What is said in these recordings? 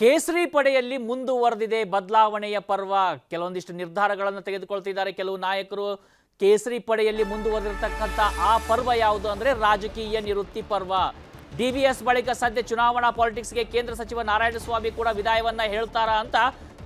ಕೇಸರಿ ಪಡೆಯಲ್ಲಿ ಮುಂದುವರೆದಿದೆ ಬದಲಾವಣೆಯ ಪರ್ವ. ಕೆಲವೊಂದಿಷ್ಟು ನಿರ್ಧಾರಗಳನ್ನು ತೆಗೆದುಕೊಳ್ತಿದ್ದಾರೆ. ಕೆಲವು ನಾಯಕರು ಕೇಸರಿ ಪಡೆಯಲ್ಲಿ ಮುಂದುವರೆದಿರತಕ್ಕಂಥ ಆ ಪರ್ವ ಯಾವುದು ಅಂದರೆ ರಾಜಕೀಯ ನಿವೃತ್ತಿ ಪರ್ವ. ಡಿ ವಿ ಎಸ್ ಬಳಿಕ ಸದ್ಯ ಚುನಾವಣಾ ಪಾಲಿಟಿಕ್ಸ್ಗೆ ಕೇಂದ್ರ ಸಚಿವ ನಾರಾಯಣಸ್ವಾಮಿ ಕೂಡ ವಿದಾಯವನ್ನ ಹೇಳ್ತಾರಾ ಅಂತ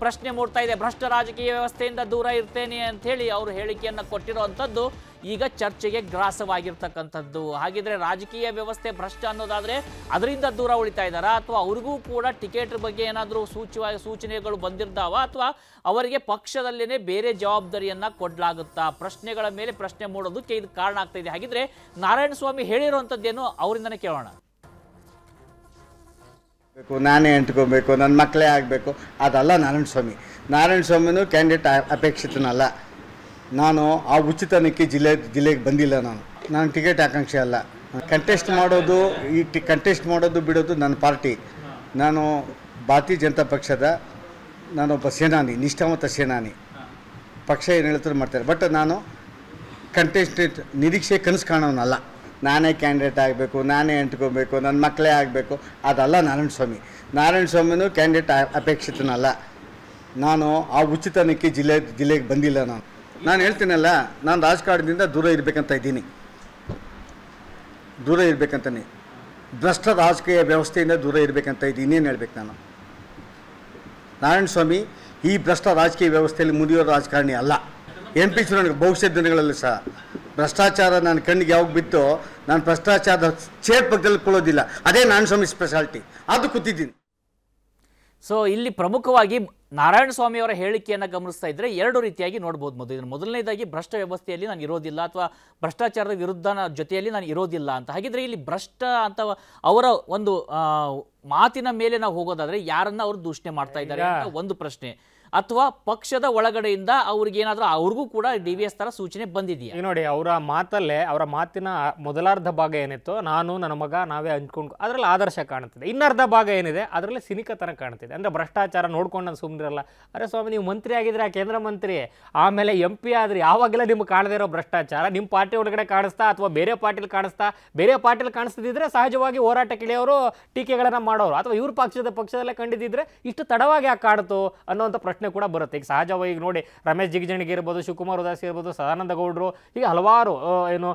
ಪ್ರಶ್ನೆ ಮೂಡ್ತಾ ಇದೆ. ಭ್ರಷ್ಟ ರಾಜಕೀಯ ವ್ಯವಸ್ಥೆಯಿಂದ ದೂರ ಇರ್ತೇನೆ ಅಂತ ಹೇಳಿ ಅವರು ಹೇಳಿಕೆಯನ್ನು ಕೊಟ್ಟಿರುವಂಥದ್ದು ಈಗ ಚರ್ಚೆಗೆ ಗ್ರಾಸವಾಗಿರ್ತಕ್ಕಂಥದ್ದು. ಹಾಗಿದ್ರೆ ರಾಜಕೀಯ ವ್ಯವಸ್ಥೆ ಭ್ರಷ್ಟ ಅನ್ನೋದಾದ್ರೆ ಅದರಿಂದ ದೂರ ಉಳಿತಾ ಇದ್ದಾರಾ? ಅಥವಾ ಅವ್ರಿಗೂ ಕೂಡ ಟಿಕೆಟ್ ಬಗ್ಗೆ ಏನಾದರೂ ಸೂಚವ, ಸೂಚನೆಗಳು ಬಂದಿರ್ತಾವ? ಅಥವಾ ಅವರಿಗೆ ಪಕ್ಷದಲ್ಲೇನೆ ಬೇರೆ ಜವಾಬ್ದಾರಿಯನ್ನ ಕೊಡಲಾಗುತ್ತಾ? ಪ್ರಶ್ನೆಗಳ ಮೇಲೆ ಪ್ರಶ್ನೆ ಮೂಡೋದಕ್ಕೆ ಇದು ಕಾರಣ ಆಗ್ತಾ ಇದೆ. ಹಾಗಿದ್ರೆ ನಾರಾಯಣ ಸ್ವಾಮಿ ಹೇಳಿರುವಂಥದ್ದೇನು ಅವರಿಂದನೇ ಕೇಳೋಣ. ಬೇಕು, ನಾನೇ ಅಂಟ್ಕೋಬೇಕು ನನ್ನ ಮಕ್ಕಳೇ ಆಗಬೇಕು. ಅದಲ್ಲ ನಾರಾಯಣ ಸ್ವಾಮಿ. ನಾರಾಯಣ ಸ್ವಾಮಿನೂ ಕ್ಯಾಂಡಿಡೇಟ್ ಅಪೇಕ್ಷಿತನಲ್ಲ. ನಾನು ಆ ಉಚಿತನಕ್ಕೆ ಜಿಲ್ಲೆ, ಜಿಲ್ಲೆಗೆ ಬಂದಿಲ್ಲ ನಾನು. ನಾನು ಟಿಕೆಟ್ ಆಕಾಂಕ್ಷೆ ಅಲ್ಲ. ಕಂಟೆಸ್ಟ್ ಮಾಡೋದು, ಈ ಟಿ ಕಂಟೆಸ್ಟ್ ಮಾಡೋದು ಬಿಡೋದು ನನ್ನ ಪಾರ್ಟಿ ನಾನು ಭಾರತೀಯ ಜನತಾ ಪಕ್ಷದ ನಾನೊಬ್ಬ ಸೇನಾನಿ, ನಿಷ್ಠಾವಂತ ಸೇನಾನಿ. ಪಕ್ಷ ಏನು ಹೇಳ್ತಾರೆ ಮಾಡ್ತಾರೆ. ಬಟ್ ನಾನು ಕಂಟೆಸ್ಟ್ ನಿರೀಕ್ಷೆ ಕನಸು ಕಾಣೋನಲ್ಲ. ನಾನೇ ಕ್ಯಾಂಡಿಡೇಟ್ ಆಗಬೇಕು, ನಾನೇ ಅಂಟ್ಕೋಬೇಕು ನನ್ನ ಮಕ್ಕಳೇ ಆಗಬೇಕು. ಅದಲ್ಲ ನಾರಾಯಣ ಸ್ವಾಮಿ ನಾರಾಯಣ ಸ್ವಾಮಿನೂ ಕ್ಯಾಂಡಿಡೇಟ್ ಅಪೇಕ್ಷಿತನಲ್ಲ. ನಾನು ಆ ಉಚಿತನಕ್ಕೆ ಜಿಲ್ಲೆ, ಜಿಲ್ಲೆಗೆ ಬಂದಿಲ್ಲ ನಾನು. ನಾನು ಹೇಳ್ತೀನಲ್ಲ, ನಾನು ರಾಜಕಾರಣದಿಂದ ದೂರ ಇರಬೇಕಂತ ಇದ್ದೀನಿ. ದೂರ ಇರಬೇಕಂತಾನೆ. ಭ್ರಷ್ಟ ರಾಜಕೀಯ ವ್ಯವಸ್ಥೆಯಿಂದ ದೂರ ಇರಬೇಕಂತ ಇದ್ದೀನಿ ಏನು ಹೇಳ್ಬೇಕು ನಾನು? ನಾರಾಯಣ ಸ್ವಾಮಿ, ಈ ಭ್ರಷ್ಟ ರಾಜಕೀಯ ವ್ಯವಸ್ಥೆಯಲ್ಲಿ ಮುಂದಿಯೋ ರಾಜಕಾರಣಿ ಅಲ್ಲ. ಎಂ ಪಿ ಚುನಾವಣೆ ಭವಿಷ್ಯ ದಿನಗಳಲ್ಲಿ ಸಹ. ಭ್ರಷ್ಟಾಚಾರ ನನ್ನ ಕಣ್ಣಿಗೆ ಯಾವಾಗ ಬಿತ್ತು ನಾನು ಭ್ರಷ್ಟಾಚಾರದ ಚೇರ್ ಪಕ್ಕದಲ್ಲಿ ಕೊಳ್ಳೋದಿಲ್ಲ ಅದೇ ನಾರಾಯಣ ಸ್ವಾಮಿ ಸ್ಪೆಷಾಲಿಟಿ ಅದು ಕೂತಿದ್ದೀನಿ. ಸೊ ಇಲ್ಲಿ ಪ್ರಮುಖವಾಗಿ ನಾರಾಯಣ ಸ್ವಾಮಿ ಅವರ ಹೇಳಿಕೆಯನ್ನು ಗಮನಿಸ್ತಾ ಇದ್ರೆ ಎರಡು ರೀತಿಯಾಗಿ ನೋಡ್ಬೋದು ಮೊದಲು ಇದನ್ನು ಮೊದಲನೇದಾಗಿ ಭ್ರಷ್ಟ ವ್ಯವಸ್ಥೆಯಲ್ಲಿ ನಾನು ಇರೋದಿಲ್ಲ ಅಥವಾ ಭ್ರಷ್ಟಾಚಾರದ ವಿರುದ್ಧ ಜೊತೆಯಲ್ಲಿ ನಾನು ಇರೋದಿಲ್ಲ ಅಂತ. ಹಾಗಿದ್ರೆ ಇಲ್ಲಿ ಭ್ರಷ್ಟ ಅಂತ ಅವರ ಒಂದು ಮಾತಿನ ಮೇಲೆ ನಾವು ಹೋಗೋದಾದ್ರೆ ಯಾರನ್ನ ಅವರು ದೂಷಣೆ ಮಾಡ್ತಾ ಇದ್ದಾರೆ ಅಂತ ಒಂದು ಪ್ರಶ್ನೆ. ಅಥವಾ ಪಕ್ಷದ ಒಳಗಡೆಯಿಂದ ಅವ್ರಿಗೆ ಏನಾದರೂ ಅವ್ರಿಗೂ ಕೂಡ ಡಿ ವಿ ಎಸ್ ತರ ಸೂಚನೆ ಬಂದಿದೆಯಾ? ನೋಡಿ, ಅವರ ಮಾತಲ್ಲೇ, ಅವರ ಮಾತಿನ ಮೊದಲಾರ್ಧ ಭಾಗ ಏನಿತ್ತು, ನಾನು, ನನ್ನ ಮಗ, ನಾವೇ ಹಂಚ್ಕೊಂಡು ಅದರಲ್ಲಿ ಆದರ್ಶ ಕಾಣುತ್ತಿದೆ ಇನ್ನರ್ಧ ಭಾಗ ಏನಿದೆ, ಅದರಲ್ಲಿ ಸಿನಿಕತನ ಕಾಣ್ತಿದೆ. ಅಂದ್ರೆ ಭ್ರಷ್ಟಾಚಾರ ನೋಡ್ಕೊಂಡು ನಾನು ಸುಮ್ಮನಿರಲ್ಲ ಅರೆ ಸ್ವಾಮಿ, ನೀವು ಮಂತ್ರಿ ಆಗಿದ್ರೆ ಕೇಂದ್ರ ಮಂತ್ರಿ? ಆಮೇಲೆ ಎಂ ಪಿ ಆದ್ರೆ ಯಾವಾಗೆಲ್ಲ ನಿಮ್ಗೆ ಕಾಣದೇ ಇರೋ ಭ್ರಷ್ಟಾಚಾರ. ನಿಮ್ಮ ಪಾರ್ಟಿ ಒಳಗಡೆ ಕಾಣಿಸ್ತಾ, ಅಥವಾ ಬೇರೆ ಪಾರ್ಟಿಲಿ ಕಾಣಿಸ್ತಾ, ಬೇರೆ ಪಾರ್ಟಿಲಿ ಕಾಣಿಸ್ತಿದ್ರೆ ಸಹಜವಾಗಿ ಹೋರಾಟಕ್ಕಿಳಿಯೋರು ಟೀಕೆಗಳನ್ನ ಮಾಡೋರು. ಅಥವಾ ಇವ್ರ ಪಕ್ಷದ ಪಕ್ಷದಲ್ಲೇ ಕಂಡಿದ್ದಿದ್ರೆ ಇಷ್ಟು ತಡವಾಗಿ ಯಾಕೆ ಕಾಡ್ತು ಅನ್ನೋಂಥ ಪ್ರಶ್ನೆ ಕೂಡ ಬರುತ್ತೆ. ಈಗ ಸಹಜವಾಗಿ ನೋಡಿ ರಮೇಶ್ ಜಿಗಜಿಣಿಗೆ ಇರ್ಬೋದು ಶಿವಕುಮಾರ್ ಉದಾಸಿ ಇರ್ಬೋದು ಸದಾನಂದ ಗೌಡರು ಈಗ ಹಲವಾರು ಏನು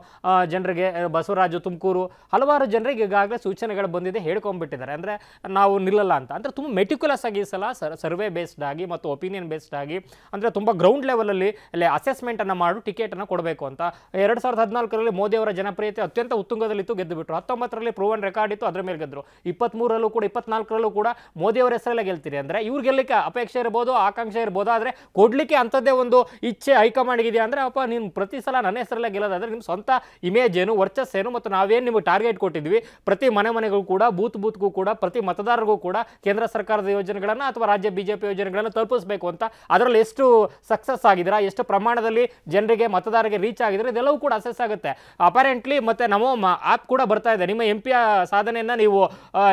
ಜನರಿಗೆ ಆ, ಬಸವರಾಜು ತುಮಕೂರು ಹಲವಾರು ಜನರಿಗೆ ಈಗಾಗಲೇ ಸೂಚನೆಗಳು ಬಂದಿದೆ ಹೇಳ್ಕೊಂಡ್ಬಿಟ್ಟಿದ್ದಾರೆ. ಅಂದರೆ ನಾವು ನಿಲ್ಲಲ್ಲ ಅಂತ. ಅಂದರೆ ತುಂಬ ಮೆಟಿಕ್ಯುಲಸ್ ಆಗಿ ಈ ಸಲ ಸರ್ ಸರ್ವೆ ಬೇಸ್ಡ್ ಆಗಿ ಮತ್ತು ಒಪಿನಿಯನ್ ಬೇಸ್ಡ್ ಆಗಿ ಅಂದರೆ ತುಂಬ ಗ್ರೌಂಡ್ ಲೆವೆಲಲ್ಲಿ ಅಲ್ಲಿ ಅಸೆಸ್ಮೆಂಟನ್ನು ಮಾಡು ಟಿಕೆಟನ್ನು ಕೊಡಬೇಕು ಅಂತ. ಎರಡು ಸಾವಿರದ ಹದಿನಾಲ್ಕರಲ್ಲಿ ಮೋದಿಯವರ ಜನಪ್ರಿಯತೆ ಅತ್ಯಂತ ಉತ್ತುಂಗದಲ್ಲಿತ್ತು ಗೆದ್ದುಬಿಟ್ರು. ಹತ್ತೊಂಬತ್ತರಲ್ಲಿ ಪ್ರೂವನ್ ರೆಕಾರ್ಡ್ ಇತ್ತು ಅದರ ಮೇಲೆ ಗೆದ್ದರು ಇಪ್ಪತ್ತ್ಮೂರಲ್ಲೂ ಕೂಡ ಇಪ್ಪತ್ನಾಲ್ಕರಲ್ಲೂ ಕೂಡ ಮೋದಿಯವರ ಹೆಸರಲ್ಲೇ ಗೆಲ್ತೀರಿ ಅಂದರೆ ಇವ್ರು ಗೆಲ್ಲಕ್ಕೆ ಅಪೇಕ್ಷೆ ಇರ್ಬೋದು ಆಕಾಂಕ್ಷೆ ಇರ್ಬೋದು, ಆದರೆ ಕೊಡಲಿಕ್ಕೆ ಅಂಥದ್ದೇ ಒಂದು ಇಚ್ಛೆ ಹೈಕಮಾಂಡ್ಗೆ ಇದೆಯಾ ಅಂದರೆ, ಅಪ್ಪ, ನೀನು ಪ್ರತಿ ಸಲ ನನ್ನ ಹೆಸರಲ್ಲೇ ಗೆಲ್ಲೋದಾದ್ರೆ ನಿಮ್ಮ ಸ್ವಂತ ಇಮೇಜ್ ಏನು ವರ್ಚಸ್ ಏನು ಮತ್ತು ನಾವೇನು ನಿಮಗೆ ಟಾರ್ಗೆಟ್ ಕೊಟ್ಟಿದ್ವಿ ಪ್ರತಿ ಮನೆ ಮನೆಗೂ ಕೂಡ, ಬೂತ್ ಬೂತ್ಗೂ ಕೂಡ, ಪ್ರತಿ ಮತದಾರರಿಗೂ ಕೂಡ ಕೇಂದ್ರ ಸರ್ಕಾರದ ಯೋಜನೆಗಳನ್ನು ಅಥವಾ ರಾಜ್ಯ ಬಿಜೆಪಿ ಯೋಜನೆಗಳನ್ನು ತಲುಪಿಸಬೇಕು ಅಂತ ಅದರಲ್ಲಿ ಎಷ್ಟು ಸಕ್ಸಸ್ ಆಗಿದ್ದೀರಾ, ಎಷ್ಟು ಪ್ರಮಾಣದಲ್ಲಿ ಜನರಿಗೆ, ಮತದಾರರಿಗೆ ರೀಚ್ ಆಗಿದ್ರೆ ಇದೆಲ್ಲವೂ ಕೂಡ ಅಸೆಸ್ ಆಗುತ್ತೆ. ಅಪರೆಂಟ್ಲಿ ಮತ್ತೆ ನಮೋ ಆ್ಯಪ್ ಕೂಡ ಬರ್ತಾ ಇದೆ. ನಿಮ್ಮ ಎಂ ಪಿಯ ಸಾಧನೆಯನ್ನು ನೀವು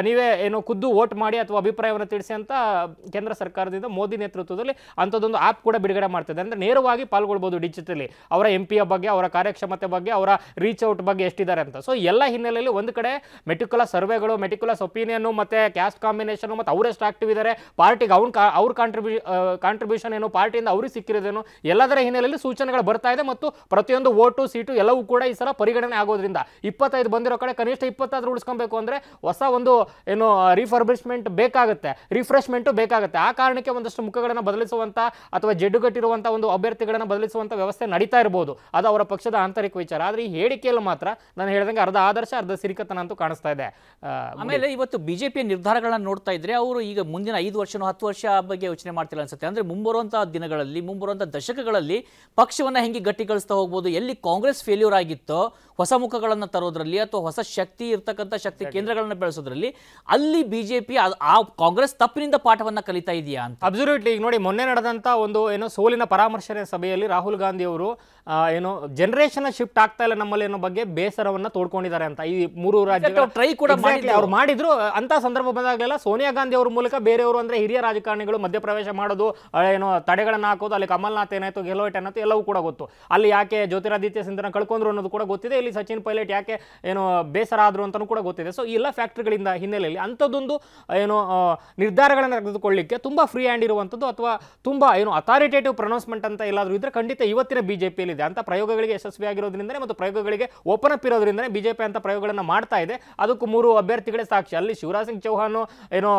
ನೀವೇ ಏನು ಖುದ್ದು ವೋಟ್ ಮಾಡಿ ಅಥವಾ ಅಭಿಪ್ರಾಯವನ್ನು ತಿಳಿಸಿ ಅಂತ ಕೇಂದ್ರ ಸರ್ಕಾರದಿಂದ ಮೋದಿ ನೇತೃತ್ವದಲ್ಲಿ ಅಂಥದ್ದೊಂದು ಆ್ಯಪ್ ಕೂಡ ಬಿಡುಗಡೆ ಮಾಡ್ತಿದೆ. ಅಂದರೆ ನೇರವಾಗಿ ಪಾಲ್ಗೊಳ್ಬೋದು ಡಿಜಿಟಲಿ ಅವರ ಎಂ ಪಿಯ ಬಗ್ಗೆ, ಅವರ ಕಾರ್ಯಕ್ಷಮತೆ ಬಗ್ಗೆ, ಅವರ ರೀಚ್ ಔಟ್ ಬಗ್ಗೆ ಎಷ್ಟಿದ್ದಾರೆ ಅಂತ. ಸೊ ಎಲ್ಲ ಹಿನ್ನೆಲೆಯಲ್ಲಿ ಒಂದು ಕಡೆ ಮೆಟಿಕ್ಯುಲಸ್ ಸರ್ವೆಗಳು ಮೆಟಿಕ್ಯುಲಸ್ ಒಪಿನಿಯನ್ನು ಮತ್ತೆ ಕ್ಯಾಸ್ಟ್ ಕಾಂಬಿನೇಷನ್ ಮತ್ತು ಅವರೆಷ್ಟು ಆಕ್ಟಿವ್ ಇದ್ದಾರೆ. ಪಾರ್ಟಿಗೆ ಅವ್ನ ಅವ್ರ ಕಾಂಟ್ರಿಬ್ಯೂ ಕಾಂಟ್ರಿಬ್ಯೂಷನ್ ಏನು, ಪಾರ್ಟಿಯಿಂದ ಅವ್ರಿಗೆ ಸಿಕ್ಕಿರೋದೇನು, ಎಲ್ಲದರ ಹಿನ್ನೆಲೆಯಲ್ಲಿ ಸೂಚನೆಗಳು ಬರ್ತಾ ಇದೆ ಮತ್ತು ಪ್ರತಿಯೊಂದು ಓಟು ಸೀಟು ಎಲ್ಲವೂ ಕೂಡ ಈ ಸಲ ಪರಿಗಣನೆ ಆಗೋದ್ರಿಂದ. ಇಪ್ಪತ್ತೈದು ಬಂದಿರೋ ಕಡೆ ಕನಿಷ್ಠ ಇಪ್ಪತ್ತಾದ್ರೂ ಉಳಿಸ್ಕೊಬೇಕು ಅಂದರೆ ಹೊಸ ಒಂದು, ಏನು ರಿಫರ್ಬಿಶ್ಮೆಂಟ್ ಬೇಕಾಗುತ್ತೆ. ರಿಫ್ರೆಶ್ಮೆಂಟು ಬೇಕಾಗುತ್ತೆ. ಆ ಕಾರಣಕ್ಕೆ ಒಂದಷ್ಟು ಮುಖಗಳನ್ನು ಬದಲಿಸುವಂಥ ಅಥವಾ ಜಡ್ಡುಗಟ್ಟಿರುವಂಥ ಒಂದು ಅಭ್ಯರ್ಥಿಗಳನ್ನು ಬದಲಿಸುವಂಥ ವ್ಯವಸ್ಥೆ ನಡೀತಾ ಇರಬಹುದು ಅದು ಅವರ ಪಕ್ಷದ ಆಂತರಿಕ ವಿಚಾರ. ಆದರೆ ಈ ಹೇಳಿಕೆಯಲ್ಲಿ ಮಾತ್ರ ನಾನು ಹೇಳಿದಂಗೆ ಅರ್ಧ ಆದರ್ಶ ಅರ್ಧ ಸಿರಿಕತನ ಅಂತೂ ಕಾಣಿಸ್ತಾ ಇದೆ. ಆಮೇಲೆ ಇವತ್ತು ಬಿಜೆಪಿಯ ನಿರ್ಧಾರಗಳನ್ನ ನೋಡ್ತಾ ಇದ್ರೆ ಅವರು ಈಗ ಮುಂದಿನ ಐದು ವರ್ಷನೋ ಹತ್ತು ವರ್ಷ ಬಗ್ಗೆ ಯೋಚನೆ ಮಾಡ್ತಿಲ್ಲ ಅನ್ಸುತ್ತೆ. ಅಂದ್ರೆ ಮುಂಬರುವಂತಹ ದಿನಗಳಲ್ಲಿ ಮುಂಬರುವಂತಹ ದಶಕಗಳಲ್ಲಿ ಪಕ್ಷವನ್ನ ಹೆಂಗೆ ಗಟ್ಟಿಗೊಳಿಸ್ತಾ ಹೋಗ್ಬೋದು ಎಲ್ಲಿ ಕಾಂಗ್ರೆಸ್ ಫೇಲ್ಯೂರ್ ಆಗಿತ್ತೋ ಹೊಸ ಮುಖಗಳನ್ನ ತರೋದ್ರಲ್ಲಿ ಅಥವಾ ಹೊಸ ಶಕ್ತಿ ಇರ್ತಕ್ಕಂಥ ಶಕ್ತಿ ಕೇಂದ್ರಗಳನ್ನ ಬೆಳೆಸೋದ್ರಲ್ಲಿ ಅಲ್ಲಿ ಬಿಜೆಪಿ ಆ ಕಾಂಗ್ರೆಸ್ ತಪ್ಪಿನಿಂದ ಪಾಠವನ್ನ ಕಲಿತಾ ಇದೆಯಾ ಅಂತ? ಅಬ್ಸಲ್ಯೂಟ್ಲಿ ಈಗ ನೋಡಿ ಮೊನ್ನೆ ನಡೆದಂಥ ಒಂದು ಏನೋ ಸೋಲಿನ ಪರಾಮರ್ಶನ ಸಭೆಯಲ್ಲಿ ರಾಹುಲ್ ಗಾಂಧಿ ಅವರು ಏನು ಜನರೇಷನ್ ಶಿಫ್ಟ್ ಆಗ್ತಾ ಇಲ್ಲ ನಮ್ಮಲ್ಲಿ ಅನ್ನೋ ಬಗ್ಗೆ ಬೇಸರವನ್ನ ತೋಡ್ಕೊಂಡಿದ್ದಾರೆ ಅಂತ. ಈ ಮೂರು ರಾಜ್ಯ ಟ್ರೈ ಕೂಡ. ಅವ್ರು ಮಾಡಿದ್ರು. ಅಂತ ಸಂದರ್ಭ ಬಂದಾಗಲೆಲ್ಲ ಸೋನಿಯಾ ಗಾಂಧಿ ಅವ್ರ ಮೂಲಕ ಬೇರೆಯವರು ಅಂದ್ರೆ ಹಿರಿಯ ರಾಜಕಾರಣಿಗಳು ಮಧ್ಯಪ್ರವೇಶ ಮಾಡೋದು ಏನು ತಡೆಗಳನ್ನ ಹಾಕೋದು ಅಲ್ಲಿ ಕಮಲ್ನಾಥ್ ಏನಾಯ್ತು ಗೆಲೋಟ್ ಏನಾಯ್ತು ಎಲ್ಲವೂ ಕೂಡ ಗೊತ್ತು. ಅಲ್ಲಿ ಯಾಕೆ ಜ್ಯೋತಿರಾದಿತ್ಯ ಸಿಂಧನ ಕಳ್ಕೊಂಡ್ರು ಅನ್ನೋದು ಕೂಡ ಗೊತ್ತಿದೆ. ಇಲ್ಲಿ ಸಚಿನ್ ಪೈಲಟ್ ಯಾಕೆ ಏನು ಬೇಸರ ಆದ್ರು ಅಂತಲೂ ಕೂಡ ಗೊತ್ತಿದೆ. ಸೊ ಎಲ್ಲ ಫ್ಯಾಕ್ಟ್ರಿಗಳಿಂದ ಹಿನ್ನೆಲೆಯಲ್ಲಿ ಅಂಥದ್ದೊಂದು ಏನು ನಿರ್ಧಾರಗಳನ್ನು ತೆಗೆದುಕೊಳ್ಳಿಕ್ಕೆ ತುಂಬ ಫ್ರೀ ಹ್ಯಾಂಡ್ ಇರುವಂಥದ್ದು ಅಥವಾ ತುಂಬ ಏನು ಅಥಾರಿಟೇಟಿವ್ ಪ್ರೊನೌನ್ಸ್ಮೆಂಟ್ ಅಂತ ಎಲ್ಲಾದರೂ ಇದ್ರೆ ಖಂಡಿತ ಇವತ್ತಿನ ಬಿಜೆಪಿಯಲ್ಲಿ ಇದೆ ಅಂತ ಪ್ರಯೋಗಗಳಿಗೆ ಯಶಸ್ವಿ ಆಗಿರೋದ್ರಿಂದಲೇ ಮತ್ತು ಪ್ರಯೋಗಗಳಿಗೆ ಓಪನ್ ಅಪ್ ಇರೋದ್ರಿಂದಲೇ ಬಿಜೆಪಿ ಅಂತ ಪ್ರಯೋಗಗಳನ್ನು ಮಾಡ್ತಾ ಇದೆ. ಅದಕ್ಕೂ ಮೂರು ಅಭ್ಯರ್ಥಿಗಳೇ ಸಾಕ್ಷಿ. ಅಲ್ಲಿ ಶಿವರಾಜ್ ಸಿಂಗ್ ಚೌಹಾನ್ ಏನೋ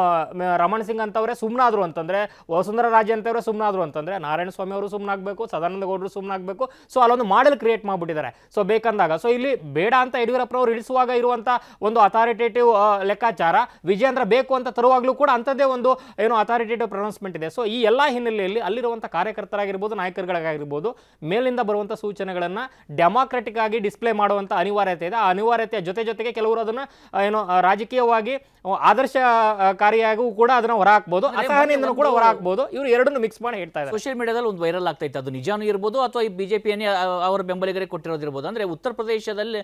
ರಮಣ್ ಸಿಂಗ್ ಅಂತವರೇ ಸುಮ್ಮನಾದ್ರು ಅಂತಂದರೆ, ವಸುಂಧರಾ ರಾಜೆ ಅಂತವರೇ ಸುಮ್ಮನಾದ್ರು ಅಂತಂದರೆ, ನಾರಾಯಣ ಸ್ವಾಮಿ ಅವರು ಸುಮ್ಮನಾಗಬೇಕು ಸದಾನಂದ ಗೌಡರು ಸುಮ್ಮನಾಗಬೇಕು ಸೊ ಅಲ್ಲೊಂದು ಮಾಡೆಲ್ ಕ್ರಿಯೇಟ್ ಮಾಡಿಬಿಟ್ಟಿದ್ದಾರೆ. ಸೊ ಬೇಕಂದಾಗ. ಸೊ ಇಲ್ಲಿ ಬೇಡ ಅಂತ ಯಡಿಯೂರಪ್ಪನವರು ಇಳಿಸುವಾಗ ಇರುವಂಥ ಒಂದು ಅಥಾರಿಟೇಟಿವ್ ಲೆಕ್ಕಾಚಾರ ವಿಜೇಂದ್ರ ಬೇಕು ಅಂತ ತರುವಾಗಲೂ ಕೂಡ ಅಂಥದ್ದೇ ಒಂದು, ಏನು ಅಥಾರಿಟೇಟಿವ್ ಪ್ರೊನೌನ್ಸ್ಮೆಂಟ್ ಇದೆ. ಸೊ ಈ ಎಲ್ಲ ಹಿನ್ನೆಲೆಯಲ್ಲಿ ಅಲ್ಲಿರುವಂಥ ಕಾರ್ಯಕರ್ತರಾಗಿರ್ಬೋದು ನಾಯಕರುಗಳಾಗಿರ್ಬೋದು ಮೇಲಿಂದ ಬರುವಂಥ ಸೂಚನೆಗಳನ್ನು ಡೆಮಾಕ್ರೆಟಿಕ್ ಆಗಿ ಡಿಸ್ಪ್ಲೇ ಮಾಡುವಂಥ ಅನಿವಾರ್ಯತೆ ಇದೆ. ಆ ಅನಿವಾರ್ಯತೆಯ ಜೊತೆ ಜೊತೆಗೆ ಕೆಲವರು ಅದನ್ನು ಏನು ರಾಜಕೀಯವಾಗಿ ಆದರ್ಶ ಆದರ್ಶಕಾರಿಯಾಗೂ ಕೂಡ ಅದನ್ನು ಹೊರ ಹಾಕ್ಬೋದು ಅಸಹನೆಯಿಂದನೂ ಕೂಡ ಹೊರ ಹೊರಹಾಕ್ಬೋದು. ಇವರು ಎರಡನ್ನು ಮಿಕ್ಸ್ ಮಾಡಿ ಹೇಳ್ತಾ ಇದ್ದಾರೆ. ಸೋಷಿಯಲ್ ಮೀಡಿಯಾದಲ್ಲಿ ಒಂದು ವೈರಲ್ ಆಗ್ತಾ ಇತ್ತು. ಅದು ನಿಜಾನೂ ಇರ್ಬೋದು ಅಥವಾ ಈ ಬಿಜೆಪಿಯನ್ನೇ ಅವರ ಬೆಂಬಲಿಗರಿಗೆ ಕೊಟ್ಟಿರೋದಿರ್ಬೋದು. ಅಂದ್ರೆ ಉತ್ತರ ಪ್ರದೇಶದಲ್ಲಿ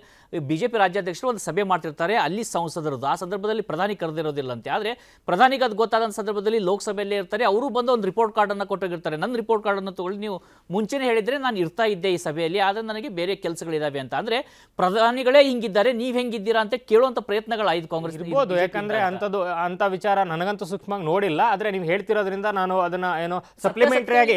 ಬಿಜೆಪಿ ರಾಜ್ಯಾಧ್ಯಕ್ಷರು ಒಂದು ಸಭೆ ಮಾಡ್ತಿರ್ತಾರೆ. ಅಲ್ಲಿ ಸಂಸದರದ್ದು. ಆ ಸಂದರ್ಭದಲ್ಲಿ ಪ್ರಧಾನಿ ಕರೆದಿರೋದಿಲ್ಲಂತೆ. ಆದ್ರೆ ಪ್ರಧಾನಿಗೆ ಅದು ಗೊತ್ತಾದ ಸಂದರ್ಭದಲ್ಲಿ ಲೋಕಸಭೆಯಲ್ಲೇ ಇರ್ತಾರೆ. ಅವರು ಬಂದು ಒಂದು ರಿಪೋರ್ಟ್ ಕಾರ್ಡನ್ನು ಕೊಟ್ಟೋಗಿರ್ತಾರೆ ನನ್ನ ರಿಪೋರ್ಟ್ ಕಾರ್ಡ್ ಅನ್ನು ತಗೊಳ್ಳಿ. ನೀವು ಮುಂಚೆನೇ ಹೇಳಿದ್ರೆ ನಾನು ಇರ್ತಾ ಇದ್ದೆ ಈ ಸಭೆಯಲ್ಲಿ ಆದರೆ ನನಗೆ ಬೇರೆ ಕೆಲಸಗಳಿದ್ದಾವೆ ಅಂತ. ಅಂದರೆ ಪ್ರಧಾನಿಗಳೇ ಹಿಂಗಿದ್ದಾರೆ ನೀವು ಹೆಂಗಿದ್ದೀರಾ ಅಂತ ಕೇಳುವಂಥ ಪ್ರಯತ್ನಗಳು ಆಯ್ತು ಕಾಂಗ್ರೆಸ್ ಇರ್ಬೋದು. ಯಾಕಂದ್ರೆ ಅಂಥದ್ದು ಅಂತ ವಿಚಾರ ನನಗಂತೂ ಸೂಕ್ಷ್ಮವಾಗಿ ನೋಡಿಲ್ಲ. ಆದರೆ ನೀವು ಹೇಳ್ತಿರೋದ್ರಿಂದ ನಾನು ಅದನ್ನ ಏನು ಸಪ್ಲಿಮೆಂಟರಿ ಆಗಿ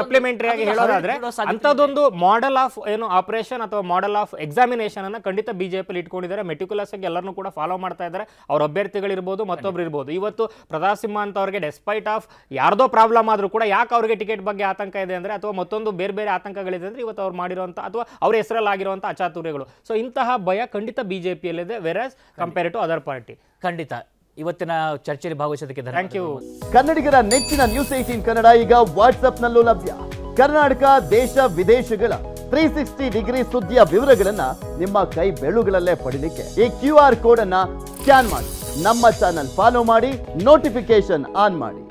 ಸಪ್ಲಿಮೆಂಟರಿ ಆಗಿ ಹೇಳೋದಾದ್ರೆ ಅಂಥದ್ದೊಂದು ಮಾಡೆಲ್ ಆಫ್ ಏನು ಆಪರೇಷನ್ ಅಥವಾ ಮಾಡೆಲ್ ಆಫ್ ಎಕ್ಸಾಮಿನೇಷನ್ ಅನ್ನು ಖಂಡಿತ ಬಿಜೆಪಿ ಇಟ್ಕೊಂಡಿದ್ದಾರೆ. ಮೆಟಿಕ್ಯುಲಸ್ ಆಗಿ ಎಲ್ಲರನ್ನೂ ಕೂಡ ಫಾಲೋ ಮಾಡ್ತಾ ಇದ್ದಾರೆ. ಅವ್ರ ಅಭ್ಯರ್ಥಿಗಳಿರ್ಬೋದು ಮತ್ತೊಬ್ರು ಇರ್ಬೋದು. ಇವತ್ತು ಪ್ರತಾಪ್ ಸಿಂಹ ಅಂತ ಅವ್ರಿಗೆ ಡೆಸ್ಪೈಟ್ ಆಫ್ ಯಾರ್ದೋ ಪ್ರಾಬ್ಲಮ್ ಆದ್ರೂ ಕೂಡ ಯಾಕೆ ಅವರಿಗೆ ಟಿಕೆಟ್ ಬಗ್ಗೆ ಆತಂಕ ಇದೆ ಅಂದರೆ ಅಥವಾ ಮತ್ತೊಂದು ಬೇರೆ ಬೇರೆ ಆತಂಕಗಳಿದೆ ಅಂದ್ರೆ ಇವತ್ತು ಅವ್ರು ಮಾಡಿರುವಂಥ ಅಥವಾ ಅವ್ರ ಹೆಸರಲ್ಲಿ ಆಗಿರುವಂತ ಅಚಾತುರ್ಯಗಳು. ಸೊ ಇಂತಹ ಭಯ ಖಂಡಿತ B J ಪಿಯಲ್ಲಿದೆ versus compare to other party ಖಂಡಿತ. ಇವತ್ತಿನ ಚರ್ಚೆಯಲ್ಲಿ ಭಾಗವಹಿಸೋದಕ್ಕೆ ಥ್ಯಾಂಕ್ ಯು ಕನ್ನಡಿಗರ ನೆಚ್ಚಿನ ನ್ಯೂಸ್ ಏಟೀನ್ ಕನ್ನಡ ಈಗ ವಾಟ್ಸಪ್ನಲ್ಲೂ ಲಭ್ಯ. ಕರ್ನಾಟಕ ದೇಶ ವಿದೇಶಗಳ ತ್ರೀ ಸಿಕ್ಸ್ಟಿ ಡಿಗ್ರಿ ಸುದ್ದಿಯ ವಿವರಗಳನ್ನ ನಿಮ್ಮ ಕೈ ಬೆಳುಗಳಲ್ಲೇ ಪಡೀಲಿಕ್ಕೆ ಈ ಕ್ಯೂ ಆರ್ ಕೋಡ್ ಅನ್ನ ಸ್ಕ್ಯಾನ್ ಮಾಡಿ. ನಮ್ಮ ಚಾನಲ್ ಫಾಲೋ ಮಾಡಿ ನೋಟಿಫಿಕೇಶನ್ ಆನ್ ಮಾಡಿ.